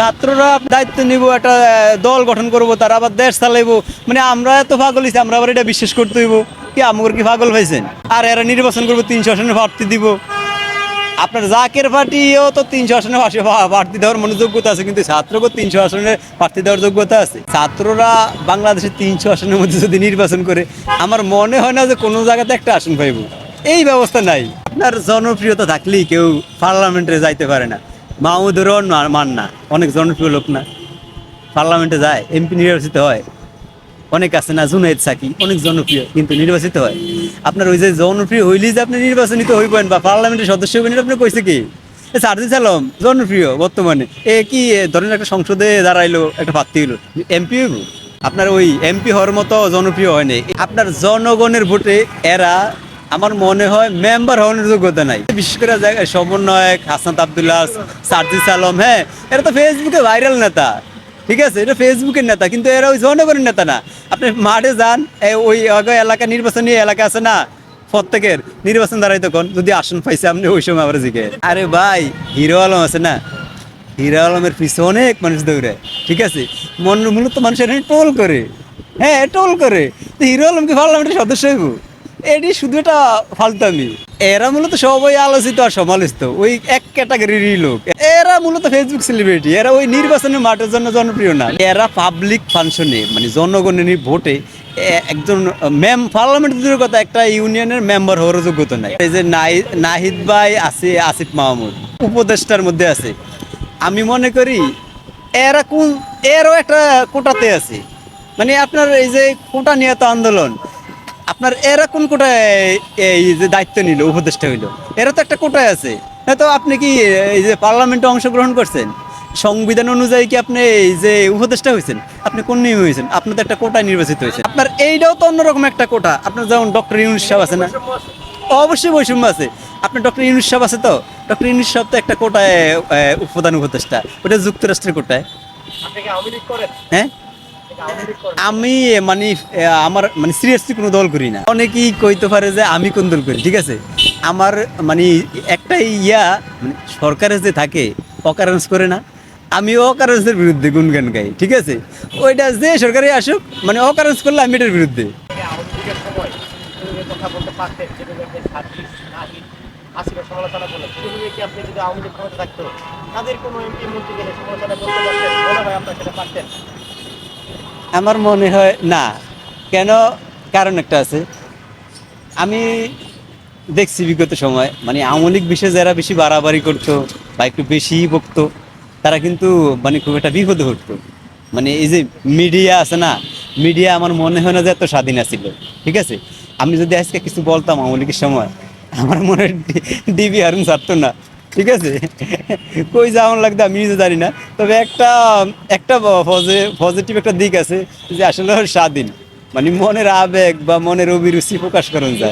ছাত্ররা দায়িত্ব নিব, একটা দল গঠন করব, তারা আবার দেশ চালাইবো। মানে আমরা এত পাগল হইছি, আমরা আবার এটা বিশ্বাস করতে হইব কি আমাকে কি পাগল হয়েছেন আর এরা নির্বাচন করব, তিনশো আসনে প্রার্থী দিব। আপনার জাকের পার্টিও তো তিনশো আসনে প্রার্থী দেওয়ার মনে যোগ্যতা আছে, কিন্তু ছাত্রকে তিনশো আসনে প্রার্থী দেওয়ার যোগ্যতা আছে। ছাত্ররা বাংলাদেশের তিনশো আসনের মধ্যে যদি নির্বাচন করে, আমার মনে হয় না যে কোনো জায়গাতে একটা আসন পাইব। এই ব্যবস্থা নাই। আপনার জনপ্রিয়তা থাকলেই কেউ পার্লামেন্টে যাইতে পারে না। মাহমুদুরও মান না অনেক জনপ্রিয় লোক না। পার্লামেন্টে যায়, এমপি নির্বাচিত হয়। অনেক আছে না, জুনাইদ সাকি, অনেক জনপ্রিয়, কিন্তু নির্বাচিত হয়। আপনার ওই যে জনপ্রিয় হইলেই যে আপনি নির্বাচনিত হইবেন বা পার্লামেন্টের সদস্য হইবেন আপনি কইছে কি? সারজিস আলম, জনপ্রিয় বর্তমানে। এ কি ধরেন একটা সংসদে দাঁড়াইলো, একটা প্রার্থী হইল, এমপি হইব? আপনার ওই এমপি হওয়ার মতো জনপ্রিয় হয়নি আপনার জনগণের ভোটে এরা আমার মনে হয় মেম্বার হওয়ার যোগ্যতা নাই। বিশেষ করে সমন্বয়ক, হাসান আবদুল্লাহ, সার্জিস আলম হ্যাঁ এরা তো ফেসবুকে ভাইরাল নেতা। ঠিক আছে, এটা ফেসবুকের নেতা, কিন্তু এরা ওই জনগণের নেতা না। আপনি মাঠে যান ওই এলাকা নির্বাচনী এলাকা আছে না, প্রত্যেকের নির্বাচন দাঁড়াই তখন যদি আসন পাইছে, আপনি ওই সময় আবার জিগে। আরে ভাই, হিরো আলম আছে না? হিরো আলমের পিছনে অনেক মানুষ দৌড়ে ঠিক আছে? মন মূলত মানুষের টোল করে। হ্যাঁ টোল করে। হিরো আলম কি পার্লামেন্টের সদস্য হইব? এটি শুধু এটা ফালতামি এরা মূলত সবাই আলোচিত আর সমালোচিত। ওই এক ক্যাটাগরির লোক। এরা মূলত ফেসবুক সেলিব্রিটি এরা ওই নির্বাচনের মাঠের জন্য জনপ্রিয় না। এরা পাবলিক ফাংশনে মানে জনগণের ভোটে একজন ম্যাম পার্লামেন্ট দূরের কথা, একটা ইউনিয়নের মেম্বার হওয়ার যোগ্যতা নাই। এই যে নাহিদ ভাই আছে, আসিফ মাহমুদ। উপদেষ্টার মধ্যে আছে। আমি মনে করি, এরা কোন এরও একটা কোটাতে আছে। মানে আপনার এই যে কোটা নিয়ে তো আন্দোলন। আপনার এরা কোন কোটায় এই যে দায়িত্ব নিল উপদেষ্টা হইল? এরা তো একটা কোটায় আছে। তো আপনি কি এই যে পার্লামেন্টে অংশগ্রহণ করছেন? সংবিধান অনুযায়ী কি আপনি এই যে উপদেষ্টা হয়েছেন আপনি কোন নিয়মে হয়েছেন আপনি তো একটা কোটায় নির্বাচিত হয়েছেন আপনার এইটাও তো অন্যরকম একটা কোটা। আপনার যেমন ডক্টর ইউনুস সাহেব আছে না? অবশ্যই বৈষম্য আছে। আপনার ডক্টর ইউনুস সাহেব আছে তো? ডক্টর ইউনুস সাহেব তো একটা কোটায় প্রধান উপদেষ্টা। ওটা যুক্তরাষ্ট্রের কোটায়। হ্যাঁ? আমি মানে আমার মানে সিরিয়াসলি কোনো দল করি না। অনেকেই কইতে পারে যে আমি কোন দল করি, ঠিক আছে? আমার মানে একটাই ইয়া মানে সরকারে যে থাকে, অকারেন্স করে না। আমি অকারেন্সের বিরুদ্ধে গুনগান গাই, ঠিক আছে? ওইটা যে সরকারে আসুক মানে অকারেন্স করলে আমি এটার বিরুদ্ধে। তাদের কোনো এমপি মন্ত্রী গেলে সমালোচনা করতে পারতেন? হয় সেটা পারতেন? আমার মনে হয় না। কেন? কারণ একটা আছে। আমি দেখছি বিগত সময় মানে আওয়ামী লীগ বিষয়ে যারা বেশি বাড়াবাড়ি করতো বা একটু বেশি বকতো, তারা কিন্তু মানে খুব একটা বিপদে ঘটতো। মানে এই যে মিডিয়া আছে না, মিডিয়া আমার মনে হয় না যে এত স্বাধীন আছিল। ঠিক আছে? আমি যদি আজকে কিছু বলতাম আওয়ামী লীগের সময়, আমার মনে হয় ডিবি হারুন ছাড়তো না। ঠিক আছে? কই যাওয়ান লাগতো আমি নিজে জানি না। তবে একটা একটা পজিটিভ একটা দিক আছে যে আসলে স্বাধীন। মানে মনের আবেগ বা মনের অভিরুচি প্রকাশ করা যায়।